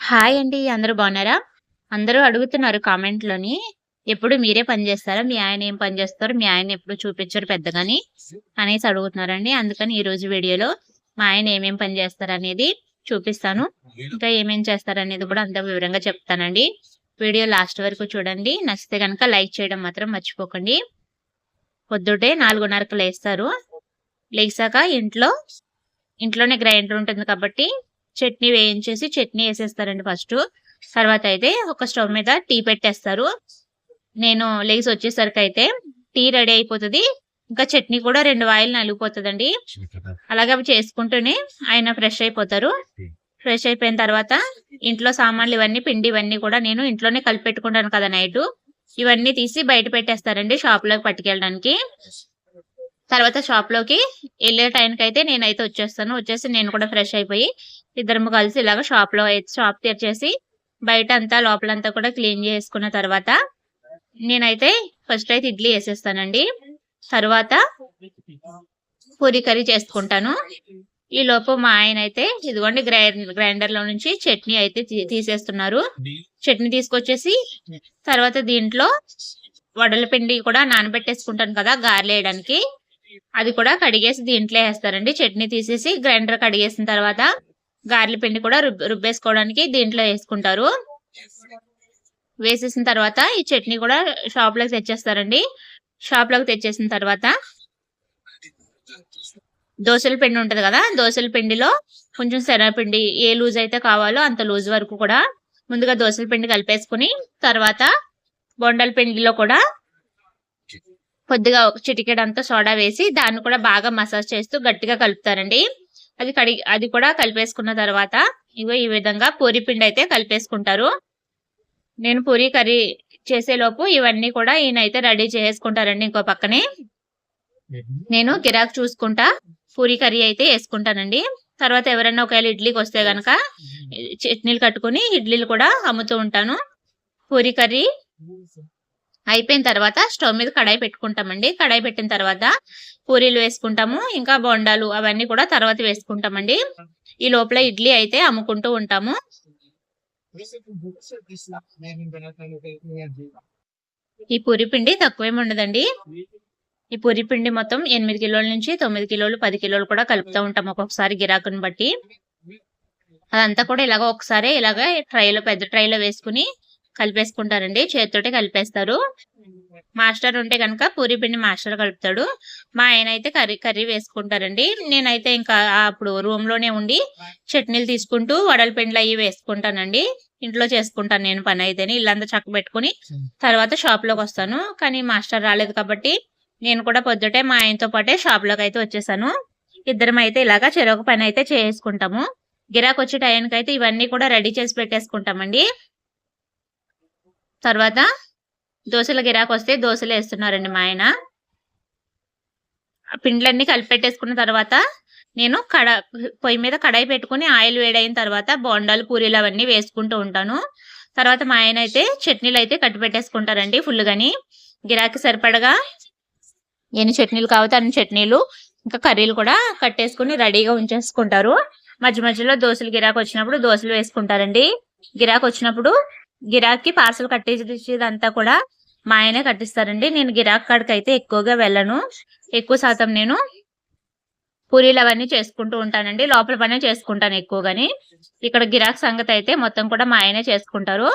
Hi అండి. అందరూ బాగున్నారా? అందరూ అడుగుతున్నారు కామెంట్‌లోని, ఎప్పుడు మీరే పని చేస్తారా? మీ ఆయన ఏం పని చేస్తారు? మీ ఆయన ఎప్పుడు చూపించరు పెద్దగాని అనేసి అడుగుతున్నారండి. అందుకని ఈరోజు వీడియోలో మా ఆయన ఏమేం పని చేస్తారనేది చూపిస్తాను. ఇంకా ఏమేం చేస్తారనేది కూడా అంత వివరంగా చెప్తానండి. వీడియో లాస్ట్ వరకు చూడండి. నచ్చితే కనుక లైక్ చేయడం మాత్రం మర్చిపోకండి. పొద్దుటే 4:30కి లేస్తారు. లేచాక ఇంట్లో ఇంట్లోనే గ్రైండర్ ఉంటుంది కాబట్టి చట్నీ వేయించేసి చట్నీ ఏసేస్తారండి ఫస్టు. తర్వాత అయితే ఒక స్టవ్ మీద టీ పెట్టేస్తారు. నేను లెగిసి వచ్చేసరికయితే టీ రెడీ అయిపోతది. ఇంకా చట్నీ కూడా 2 వాయిలు నలిగిపోతదండి. అలాగే అవి చేసుకుంటూనే ఆయన ఫ్రెష్ అయిపోతారు. ఫ్రెష్ అయిపోయిన తర్వాత ఇంట్లో సామాన్లు ఇవన్నీ పిండి ఇవన్నీ కూడా నేను ఇంట్లోనే కలిపెట్టుకుంటాను కదా నైటు. ఇవన్నీ తీసి బయట పెట్టేస్తారండి షాప్‌లోకి పట్టుకెళ్ళడానికి. తర్వాత షాప్‌లోకి ఎళ్ళే టైంకయితే నేనైతే వచ్చేస్తాను. వచ్చేసి నేను కూడా ఫ్రెష్ అయిపోయి ఇద్దరము కలిసి ఇలాగ షాప్లో షాప్ తెరిచేసి బయటంతా లోపలంతా కూడా క్లీన్ చేసుకున్న తర్వాత నేనైతే ఫస్ట్ అయితే ఇడ్లీ వేసేస్తానండి తర్వాత పూరి కర్రీ చేసుకుంటాను. ఈ లోపు మా ఆయన అయితే ఇదిగోండి గ్రైండర్లో నుంచి చట్నీ అయితే తీ తీసేస్తున్నారు. చట్నీ తీసుకొచ్చేసి తర్వాత దీంట్లో వడల పిండి కూడా నానబెట్టేసుకుంటాను కదా! గారెలేయడానికి. అది కూడా కడిగేసి దీంట్లో వేస్తారండి చట్నీ తీసేసి గ్రైండర్ కడిగేసిన తర్వాత గారెల పిండి కూడా రుబ్బేసుకోవడానికి దీంట్లో వేసుకుంటారు వేసేసిన తర్వాత ఈ చట్నీ కూడా షాప్‌లోకి తెచ్చేస్తారండి. షాప్‌లోకి తెచ్చేసిన తర్వాత దోసల పిండి ఉంటుంది కదా! దోసల పిండిలో కొంచెం శనగపిండి ఏ లూజ్ అయితే కావాలో అంత లూజ్ వరకు కూడా ముందుగా దోసల పిండి కలిపేసుకొని తర్వాత బొండల పిండిలో కూడా కొద్దిగా ఒక చిటికెడంతా సోడా వేసి దాన్ని కూడా బాగా మసాజ్ చేస్తూ గట్టిగా కలుపుతారండి. అది కడిగి అది కూడా కలిపేసుకున్న తర్వాత ఇగో ఈ విధంగా పూరి పిండి అయితే కలిపేసుకుంటారు. నేను పూరి కర్రీ చేసేలోపు ఇవన్నీ కూడా ఈయనైతే రెడీ చేసేసుకుంటారండి ఇంకో పక్కనే. నేను గిరాకీ చూసుకుంటా పూరి కర్రీ అయితే యేసుకుంటానండి. తర్వాత ఎవరైనా ఒకవేళ ఇడ్లీకొస్తే గనక చట్నీలు కట్టుకొని ఇడ్లీలు కూడా అమ్ముతూ ఉంటాను. పూరి కర్రీ అయిపోయిన తర్వాత స్టవ్ మీద కడాయి పెట్టుకుంటామండి. కడాయి పెట్టిన తర్వాత పూరీలు వేసుకుంటాము. ఇంకా బొండాలు అవన్నీ కూడా తర్వాత వేసుకుంటామండి. ఈ లోపల ఇడ్లీ అయితే అమ్ముకుంటూ ఉంటాము. ఈ పూరి పిండి తక్కువేమి ఉండదండి. ఈ పూరి పిండి మొత్తం ఎనిమిది కిలోల నుంచి తొమ్మిది కిలోలు, పది కిలోలు కూడా కలుపుతూ ఉంటాం ఒక్కొక్కసారి గిరాకుని బట్టి. అదంతా కూడా ఇలాగ ఒకసారి ఇలాగ ట్రైలో పెద్ద ట్రైలో వేసుకొని కలిపేసుకుంటారండి. చేతితోటే కలిపేస్తారు. మాస్టర్ ఉంటే గనక పూరి పిండి మాస్టర్ కలుపుతాడు. మా ఆయన అయితే కర్రీ కర్రీ వేసుకుంటారండి. నేనైతే ఇంకా అప్పుడు రూమ్‌లోనే ఉండి చట్నీలు తీసుకుంటూ వడల పిండిలు అవి వేసుకుంటానండి. ఇంట్లో చేసుకుంటాను నేను పని పనైతేని. ఇల్లంతా చక్కబెట్టుకొని తర్వాత షాప్‌లోకొస్తాను. కానీ మాస్టర్ రాలేదు కాబట్టి నేను కూడా పొద్దుటే మా ఆయనతో పాటే షాప్‌లోకైతే వచ్చేసాను. ఇద్దరం అయితే ఇలాగా చెరొక పని అయితే చేసుకుంటాము. గిరాకొచ్చే అయితే ఇవన్నీ కూడా రెడీ చేసి పెట్టేసుకుంటామండి. తర్వాత దోశల గిరాకు వస్తే దోశలు వేస్తున్నారండి మా ఆయన. పిండ్లన్నీ కలిపెట్టేసుకున్న తర్వాత నేను కడ పొయ్యి మీద కడాయి పెట్టుకొని ఆయిల్ వేడైన తర్వాత బోండాలు, పూరీలు అవన్నీ వేసుకుంటూ ఉంటాను. తర్వాత మా ఆయన అయితే చట్నీలు అయితే కట్టి పెట్టేసుకుంటారండి ఫుల్గాని గిరాకీ సరిపడగా ఎన్ని చట్నీలు కావాలో అన్ని చట్నీలు, ఇంకా కర్రీలు కూడా కట్టేసుకొని రెడీగా ఉంచేసుకుంటారు. మధ్య మధ్యలో దోసలు గిరాకొచ్చినప్పుడు దోశలు వేసుకుంటారండి. గిరాకొచ్చినప్పుడు గిరాక్కి పార్సల్ కట్టించేదంతా కూడా మా ఆయనే కట్టిస్తారండి. నేను గిరాక్ కాడికి అయితే ఎక్కువగా వెళ్ళను. ఎక్కువ శాతం నేను పూరీలు అవన్నీ చేసుకుంటూ ఉంటానండి. లోపల పనే చేసుకుంటాను ఎక్కువగాని. ఇక్కడ గిరాక్ సంగతి అయితే మొత్తం కూడా మా ఆయనే చేసుకుంటారు.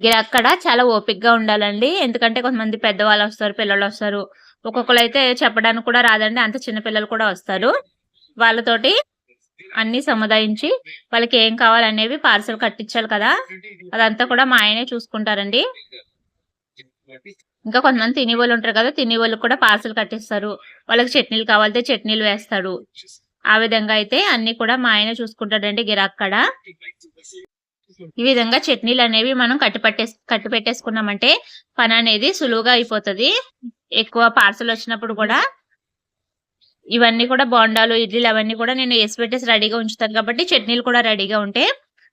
గిరాకీ కాడ చాలా ఓపిక్గా ఉండాలండి. ఎందుకంటే కొంతమంది పెద్దవాళ్ళు వస్తారు పిల్లలు వస్తారు ఒక్కొక్కరు అయితే చెప్పడానికి కూడా రాదండి. అంత చిన్న పిల్లలు కూడా వస్తారు. వాళ్ళతోటి అన్ని సముదాయించి వాళ్ళకి ఏం కావాలనేవి పార్సల్ కట్టించాలి కదా! అదంతా కూడా మా ఆయనే చూసుకుంటారండి. ఇంకా కొంతమంది తినేవోళ్ళు ఉంటారు కదా! తినే వాళ్ళు కూడా పార్సెల్ కట్టిస్తారు. వాళ్ళకి చట్నీలు కావాలితే చట్నీలు వేస్తాడు. ఆ విధంగా అయితే అన్ని కూడా మా ఆయనే చూసుకుంటాడండి గిరాకీ ఈ విధంగా చట్నీలు అనేవి మనం కట్టి పట్టేస్ కట్టి పెట్టేసుకున్నామంటే పని అనేది సులువుగా అయిపోతది. ఎక్కువ పార్సెల్ వచ్చినప్పుడు కూడా ఇవన్నీ కూడా బోండాలు, ఇడ్లీలు అవన్నీ కూడా నేను ఏసి పెట్టేసి రెడీగా ఉంచుతాను కాబట్టి చట్నీలు కూడా రెడీగా ఉంటే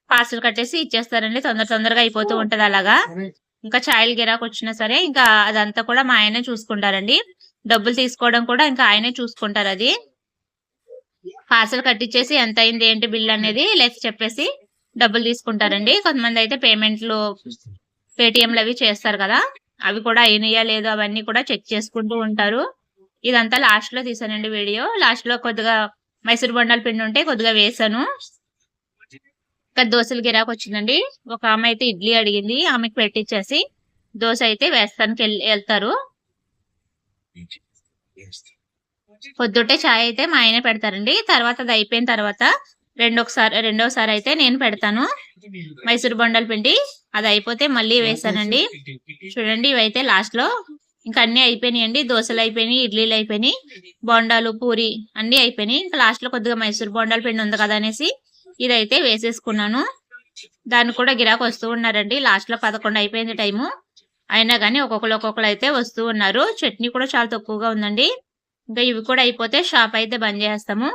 పార్సెల్ కట్టేసి ఇచ్చేస్తారండి. తొందర తొందరగా అయిపోతూ ఉంటది అలాగా. ఇంకా చాయలు గిరాకొచ్చినా సరే ఇంకా అదంతా కూడా మా ఆయనే చూసుకుంటారండి. డబ్బులు తీసుకోవడం కూడా ఇంకా ఆయనే చూసుకుంటారది. పార్సల్ కట్టించేసి ఎంత అయింది ఏంటి బిల్ అనేది లెక్క చెప్పేసి డబ్బులు తీసుకుంటారండి కొంతమంది అయితే పేమెంట్లు పేటిఎంలు అవి చేస్తారు కదా అవి కూడా అయినాయా లేదో అవన్నీ కూడా చెక్ చేసుకుంటూ ఉంటారు ఇదంతా లాస్ట్లో తీసానండి వీడియో. లాస్ట్లో కొద్దిగా మైసూర్ బొండాల పిండి ఉంటే కొద్దిగా వేసాను. ఇంకా దోశలు గిరాకు వచ్చిందండి. ఒక ఆమె అయితే ఇడ్లీ అడిగింది. ఆమెకి పెట్టించేసి దోశ అయితే వేస్తానికి వెళ్ళి వెళ్తారు. పొద్దుటే చాయ్ అయితే మా ఆయన పెడతారండి. తర్వాత అది అయిపోయిన తర్వాత రెండోసారి రెండోసారి అయితే నేను పెడతాను. మైసూర్ బొండల పిండి. అది అయిపోతే మళ్ళీ వేసానండి చూడండి ఇవైతే లాస్ట్లో ఇంకా అన్ని అండి. దోశలు అయిపోయినాయి ఇడ్లీలు అయిపోయినాయి బొండాలు పూరి అన్ని అయిపోయినాయి. ఇంకా లాస్ట్లో కొద్దిగా మైసూర్ బొండాల పిండి ఉంది కదా అనేసి ఇదైతే వేసేసుకున్నాను. దాన్ని కూడా గిరాకు వస్తూ ఉన్నారండి. లాస్ట్లో పదకొండు అయిపోయింది టైము. అయినా కానీ ఒక్కొక్కరు ఒక్కొక్కరు అయితే వస్తూ ఉన్నారు. చట్నీ కూడా చాలా తక్కువగా ఉందండి. ఇంకా ఇవి కూడా అయిపోతే షాప్ అయితే బంద్ చేస్తాము.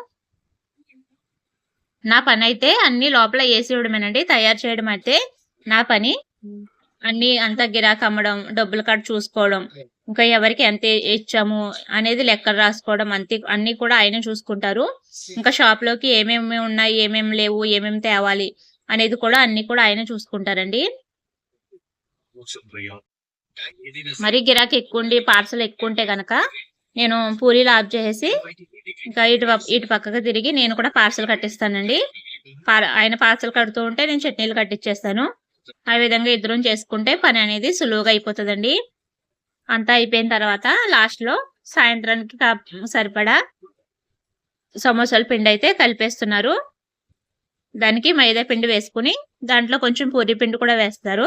నా పని అయితే అన్ని లోపల వేసి ఇవ్వడమేనండి తయారు చేయడం అయితే నా పని. అన్ని అంత గిరాక్ అమ్మడం డబ్బులు కార్డు చూసుకోవడం ఇంకా ఎవరికి ఎంత ఇచ్చాము అనేది లెక్కలు రాసుకోవడం అంతే అన్ని కూడా ఆయన చూసుకుంటారు. ఇంకా షాప్లోకి ఏమేమి ఉన్నాయి ఏమేమి లేవు ఏమేమి తేవాలి అనేది కూడా అన్ని కూడా ఆయన చూసుకుంటారండి. మరి గిరాకీ ఎక్కువ ఉండి పార్సల్ ఎక్కువ ఉంటే గనక నేను పూరీలు ఆఫ్ చేసేసి ఇంకా ఇటు ఇటు పక్కకు తిరిగి నేను కూడా పార్సల్ కట్టిస్తానండి. ఆయన పార్సల్ కడుతూ ఉంటే నేను చట్నీలు కట్టించేస్తాను ఆ విధంగా ఇద్దరం చేసుకుంటే పని అనేది సులువుగా అయిపోతుందండి. అంతా అయిపోయిన తర్వాత లాస్ట్లో సాయంత్రానికి సరిపడా సమోసాల పిండి అయితే కలిపేస్తున్నారు. దానికి మైదా పిండి వేసుకుని దాంట్లో కొంచెం పూరి పిండి కూడా వేస్తారు.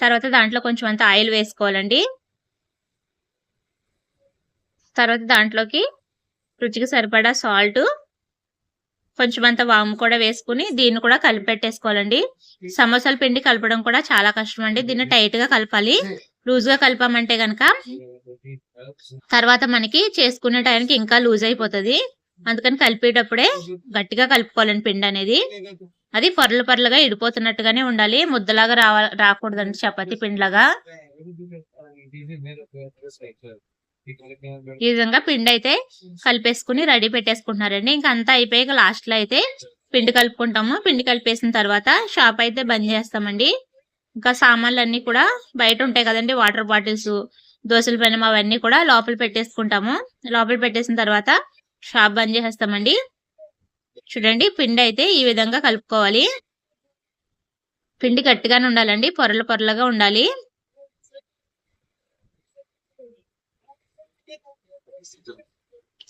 తర్వాత దాంట్లో కొంచెం అంత ఆయిల్ వేసుకోవాలండి. తర్వాత దాంట్లోకి రుచికి సరిపడా సాల్ట్ కొంచెం అంత వాము కూడా వేసుకుని దీన్ని కూడా కలిపి పెట్టేసుకోవాలండి సమోసాల పిండి కలపడం కూడా చాలా కష్టం అండి దీన్ని టైట్గా కలపాలి. లూజ్గా కలిపామంటే గనక తర్వాత మనకి చేసుకునే టైంకి ఇంకా లూజ్ అయిపోతుంది. అందుకని కలిపేటప్పుడే గట్టిగా కలుపుకోవాలండి పిండి అనేది. అది పొరలు పొరలుగా ఇడిపోతున్నట్టుగానే ఉండాలి. ముద్దలాగా రావ రాకూడదండి చపాతీ పిండిలాగా. ఈ విధంగా పిండి అయితే కలిపేసుకుని రెడీ పెట్టేసుకుంటున్నారండి. ఇంకా అంతా అయిపోయాక లాస్ట్లో అయితే పిండి కలుపుకుంటాము. పిండి కలిపేసిన తర్వాత షాప్ అయితే బంద్ చేస్తామండి. ఇంకా సామాన్లు అన్ని కూడా బయట ఉంటాయి కదండి. వాటర్ బాటిల్స్ దోశల పెనం అవన్నీ కూడా లోపల పెట్టేసుకుంటాము. లోపల పెట్టేసిన తర్వాత షాప్ బంద్ చేసేస్తామండి. చూడండి పిండి అయితే ఈ విధంగా కలుపుకోవాలి. పిండి గట్టిగానే ఉండాలండి. పొరలు పొరలుగా ఉండాలి.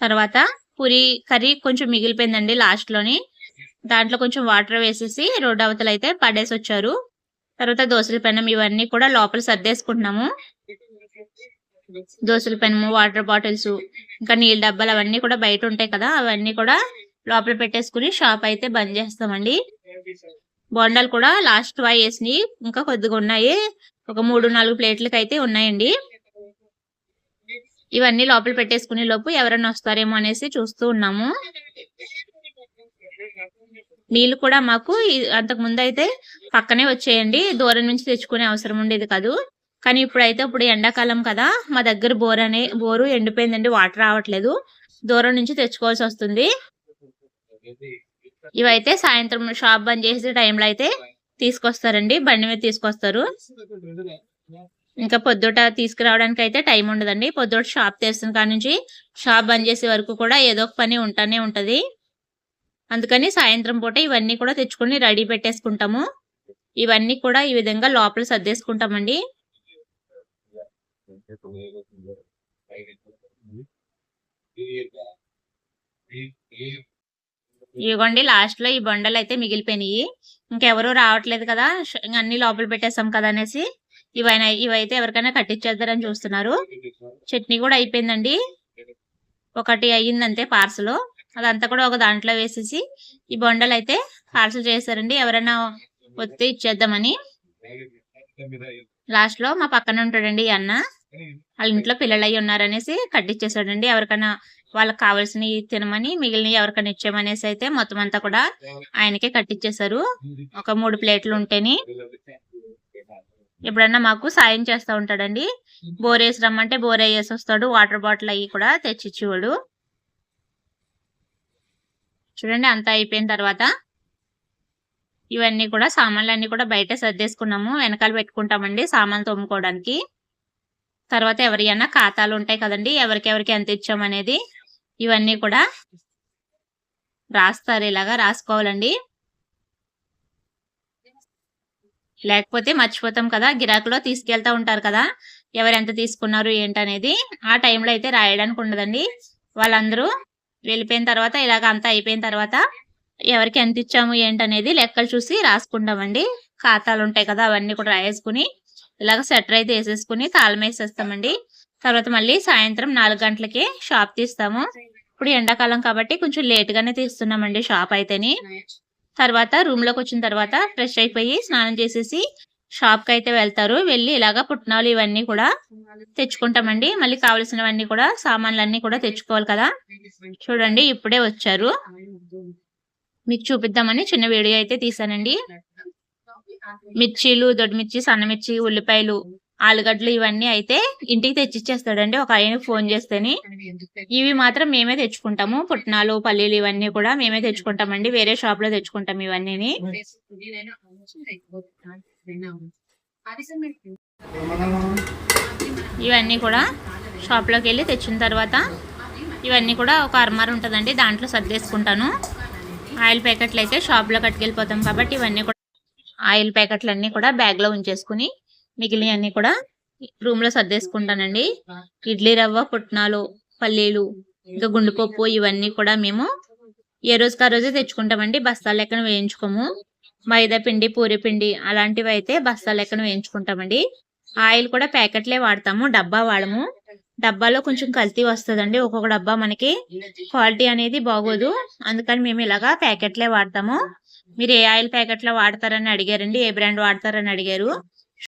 తర్వాత పూరి కర్రీ కొంచెం మిగిలిపోయిందండి లాస్ట్లోని దాంట్లో కొంచెం వాటర్ వేసేసి రోడ్డు అవతల అయితే పడేసి వచ్చారు. తర్వాత దోశల పెనం ఇవన్నీ కూడా లోపల సర్దేసుకుంటున్నాము. దోశల పెనము వాటర్ బాటిల్స్ ఇంకా నీళ్ళ డబ్బాలు అవన్నీ కూడా బయట ఉంటాయి కదా అవన్నీ కూడా లోపల పెట్టేసుకుని షాప్ అయితే బంద్ చేస్తామండి. బోండాలు కూడా లాస్ట్ వై వేసినాయి ఇంకా కొద్దిగా ఉన్నాయి. ఒక మూడు నాలుగు ప్లేట్లకి అయితే ఉన్నాయండి. ఇవన్నీ లోపల పెట్టేసుకునే లోపు ఎవరైనా వస్తారేమో అనేసి చూస్తూ ఉన్నాము. నీళ్ళు కూడా మాకు అంతకు ముందు అయితే పక్కనే వచ్చేయండి. దూరం నుంచి తెచ్చుకునే అవసరం ఉండేది కాదు. కానీ ఇప్పుడైతే ఇప్పుడు ఎండాకాలం కదా మా దగ్గర బోర్ అనే బోరు ఎండిపోయిందండి వాటర్ రావట్లేదు. దూరం నుంచి తెచ్చుకోవాల్సి వస్తుంది. ఇవైతే సాయంత్రం షాప్ బంద్ చేసే టైంలో అయితే తీసుకొస్తారండి బండి మీద తీసుకొస్తారు. ఇంకా పొద్దుట తీసుకురావడానికి అయితే టైం ఉండదండి. పొద్దుట షాప్ తెరిచిన కాడ నుంచి షాప్ బంద్ చేసే వరకు కూడా ఏదో ఒక పని ఉంటానే ఉంటది. అందుకని సాయంత్రం పూట ఇవన్నీ కూడా తెచ్చుకొని రెడీ పెట్టేసుకుంటాము. ఇవన్నీ కూడా ఈ విధంగా లోపల సర్దేసుకుంటామండి. ఇదిగోండి లాస్ట్లో ఈ బండలు అయితే మిగిలిపోయినాయి. ఇంకెవరూ రావట్లేదు కదా. అన్ని లోపల పెట్టేస్తాం కదా అనేసి. ఇవైనా ఇవైతే ఎవరికైనా కట్టించేద్దారని చూస్తున్నారు. చట్నీ కూడా అయిపోయిందండి. ఒకటి అయ్యిందంతే పార్సల్. అదంతా కూడా ఒక దాంట్లో వేసేసి ఈ బొండలు అయితే పార్సల్ చేశారండి. ఎవరైనా వస్తే ఇచ్చేద్దామని. లాస్ట్లో మా పక్కన ఉంటాడండి ఈ అన్న. వాళ్ళ ఇంట్లో పిల్లలు అయ్యి ఉన్నారనేసి కట్టిచ్చేసాడండి. ఎవరికైనా వాళ్ళకి కావాల్సినవి తినమని మిగిలినవి ఎవరికైనా ఇచ్చామనేసి అయితే మొత్తం అంతా కూడా ఆయనకే కట్టించేశారు ఒక మూడు ప్లేట్లు ఉంటేని. ఎప్పుడన్నా మాకు సాయం చేస్తా ఉంటాడండి. బోర్ వేసి రమ్మంటే బోర్ వేసి వస్తాడు. వాటర్ బాటిల్ అవి కూడా తెచ్చిచ్చేవాడు చూడండి అంతా అయిపోయిన తర్వాత ఇవన్నీ కూడా సామాన్లన్నీ కూడా బయట సర్దేసుకున్నాము. వెనకాల పెట్టుకుంటామండి సామాన్లు తోముకోవడానికి. తర్వాత ఎవరియన్నా ఖాతాలు ఉంటాయి కదండి. ఎవరికెవరికి ఎంత ఇచ్చామనేది ఇవన్నీ కూడా రాస్తారు. ఇలాగా రాసుకోవాలండి. లేకపోతే మర్చిపోతాం కదా గిరాకులో తీసుకెళ్తా ఉంటారు కదా ఎవరు ఎంత తీసుకున్నారు ఏంటనేది ఆ టైంలో అయితే రాయడానికి ఉండదండి. వాళ్ళందరూ వెళ్ళిపోయిన తర్వాత ఇలాగ అంతా అయిపోయిన తర్వాత ఎవరికి ఎంత ఇచ్చాము ఏంటనేది లెక్కలు చూసి రాసుకుంటామండి. ఖాతాలు ఉంటాయి కదా అవన్నీ కూడా రాయేసుకుని ఇలాగ సెటర్ అయితే వేసేసుకుని తాళం వేసేస్తామండి. తర్వాత మళ్ళీ సాయంత్రం నాలుగు గంటలకి షాప్ తీస్తాము. ఇప్పుడు ఎండాకాలం కాబట్టి కొంచెం లేట్గానే తీస్తున్నామండి షాప్ అయితేని. తర్వాత రూమ్లోకి వచ్చిన తర్వాత ఫ్రెష్ అయిపోయి స్నానం చేసేసి షాప్కి అయితే వెళ్తారు. వెళ్ళి ఇలాగ పుట్నాలు ఇవన్నీ కూడా తెచ్చుకుంటామండి. మళ్ళీ కావలసినవన్నీ కూడా సామాన్లన్నీ కూడా తెచ్చుకోవాలి కదా. చూడండి ఇప్పుడే వచ్చారు. మీకు చూపిద్దామని చిన్న వీడియో అయితే తీసానండి. మిర్చీలు దొడ్మిర్చి సన్నమిర్చి ఉల్లిపాయలు ఆలుగడ్డలు ఇవన్నీ అయితే ఇంటికి తెచ్చిచ్చేస్తాడండి. ఒక ఆయనకి ఫోన్ చేస్తేని. ఇవి మాత్రం మేమే తెచ్చుకుంటాము. పుట్నాలు పల్లీలు ఇవన్నీ కూడా మేమే తెచ్చుకుంటామండి. వేరే షాప్లో తెచ్చుకుంటాం ఇవన్నీ ఇవన్నీ కూడా షాప్లోకి వెళ్ళి తెచ్చిన తర్వాత ఇవన్నీ కూడా ఒక అర్మార్ ఉంటుందండి. దాంట్లో సర్దేసుకుంటాను. ఆయిల్ ప్యాకెట్లు అయితే షాప్లో కట్టుకెళ్ళిపోతాం కాబట్టి ఇవన్నీ కూడా ఆయిల్ ప్యాకెట్లన్నీ కూడా బ్యాగ్లో ఉంచేసుకుని మిగిలినవన్నీ కూడా రూమ్లో సర్దేసుకుంటానండి. ఇడ్లీ రవ్వ పుట్నాలు పల్లీలు ఇంకా గుండుపప్పు ఇవన్నీ కూడా మేము ఏ రోజుకి ఆ రోజే తెచ్చుకుంటామండి. బస్తాల లెక్కన వేయించుకోము. మైదా పిండి పూరి పిండి అలాంటివి అయితే బస్తాల లెక్కన వేయించుకుంటామండి. ఆయిల్ కూడా ప్యాకెట్లే వాడతాము డబ్బా వాడము. డబ్బాలో కొంచెం కల్తీ వస్తుందండి. ఒక్కొక్క డబ్బా మనకి క్వాలిటీ అనేది బాగోదు. అందుకని మేము ఇలాగా ప్యాకెట్లే వాడతాము. మీరు ఏ ఆయిల్ ప్యాకెట్లో వాడతారని అడిగారండి ఏ బ్రాండ్ వాడతారని అడిగారు.